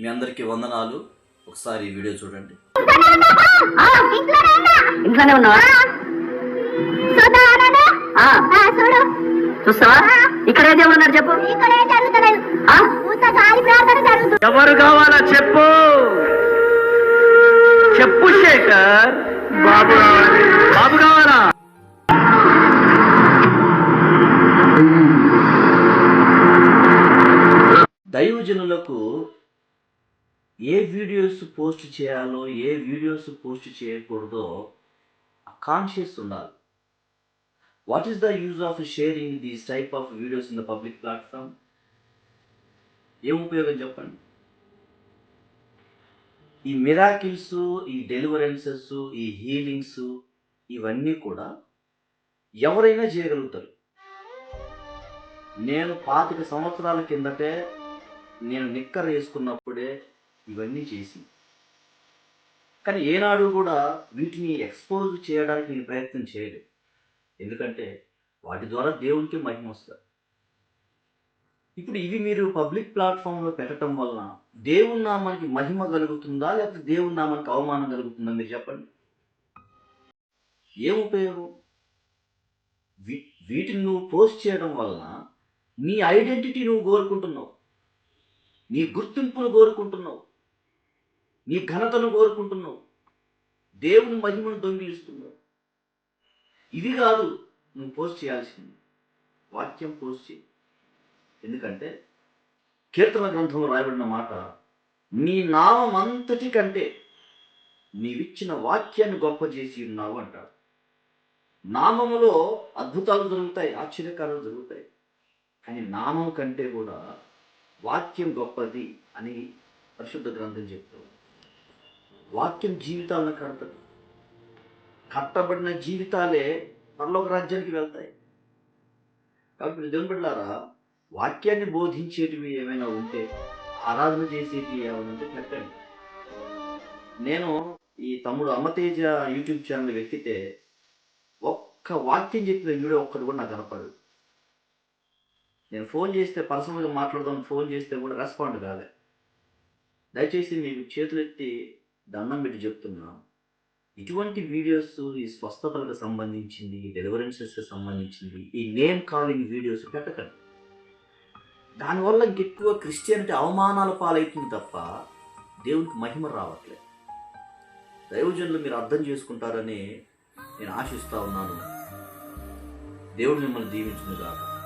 మీ అందరికీ వందనాలు. ఒకసారి ఈ వీడియో చూడండి. ఇంట్లోనే ఉన్నావా? చూస్తావా? ఇక్కడ ఏ ఉన్నారు చెప్పు. ఎవరు కావాలా చెప్పు. చెప్పు శేఖర్. బాబు బాబు కావాలా? దైవజనులకు ఏ వీడియోస్ పోస్ట్ చేయాలో ఏ వీడియోస్ పోస్ట్ చేయకూడదో కాన్షియస్ ఉండాలి. What is the use of sharing these type of videos in the public platform ఏం ఉపయోగం చెప్పండి? ఈ మిరాకిల్స్ ఈ డెలివరెన్సెస్ ఈ హీలింగ్స్ ఇవన్నీ కూడా ఎవరైనా చేయగలుగుతారు. నేను పాతిక సంవత్సరాల కిందటే నేను నిక్కర వేసుకున్నప్పుడే ఇవన్నీ చేసి. కానీ ఏనాడు కూడా వీటిని ఎక్స్పోజ్ చేయడానికి నేను ప్రయత్నం చేయలేదు. ఎందుకంటే వాటి ద్వారా దేవునికి మహిమ వస్తుంది. ఇప్పుడు ఇవి మీరు పబ్లిక్ ప్లాట్ఫామ్లో పెట్టడం వలన దేవుని నామానికి మహిమ కలుగుతుందా? లేకపోతే దేవుని నామానికి అవమానం కలుగుతుందా? మీరు చెప్పండి. ఏం ఉపయోగం? వీ- వీటిని నువ్వు పోస్ట్ చేయడం వలన నీ ఐడెంటిటీ నువ్వు కోరుకుంటున్నావు. నీ గుర్తింపును కోరుకుంటున్నావు. నీ ఘనతను కోరుకుంటున్నావు. దేవుని మహిమను దొంగిలిస్తున్నావు. ఇది కాదు నువ్వు పోస్ట్ చేయాల్సింది. వాక్యం పోస్ట్ చేయి. ఎందుకంటే కీర్తన గ్రంథంలో రాయబడిన మాట నీ నామం అంతటి కంటే నీవిచ్చిన వాక్యాన్ని గొప్ప చేసి ఉన్నావు అంటాడు నామములో అద్భుతాలు జరుగుతాయి ఆశ్చర్యకారాలు జరుగుతాయి. కానీ నామం కంటే కూడా వాక్యం గొప్పది అని పరిశుద్ధ గ్రంథం చెప్తుంది. వాక్యం జీవితాలను కడుతుంది. కట్టబడిన జీవితాలే పరలోక రాజ్యానికి వెళ్తాయి. కాబట్టి దేవుని బిడ్డారా వాక్యాన్ని బోధించేటివి ఏమైనా ఉంటే ఆరాధన చేసేటివి ఏమైనా ఉంటే పెట్టండి నేను ఈ తమ్ముడు అమతేజ యూట్యూబ్ ఛానల్ వెతికితే ఒక్క వాక్యం చెప్పిన వీడియో ఒక్కటి కూడా నాకు కనపడదు. నేను ఫోన్ చేస్తే పర్సనల్గా మాట్లాడదాం ఫోన్ చేస్తే కూడా రెస్పాండ్ కాలే. దయచేసి మీకు చేతులెత్తి దండం పెట్టి చెప్తున్నా. ఇటువంటి వీడియోస్ ఈ స్వస్థతలకు సంబంధించింది డెలివరెన్సెస్కి సంబంధించింది ఈ నేమ్ కాలింగ్ వీడియోస్ పెట్టకండి. దానివల్ల ఇంకెక్కువ క్రిస్టియానిటీ అవమానాల పాలవుతుంది తప్ప దేవునికి మహిమ రావట్లేదు. దైవజనులు మీరు అర్థం చేసుకుంటారని నేను ఆశిస్తా ఉన్నాను. దేవుడు మిమ్మల్ని దీవించును కాక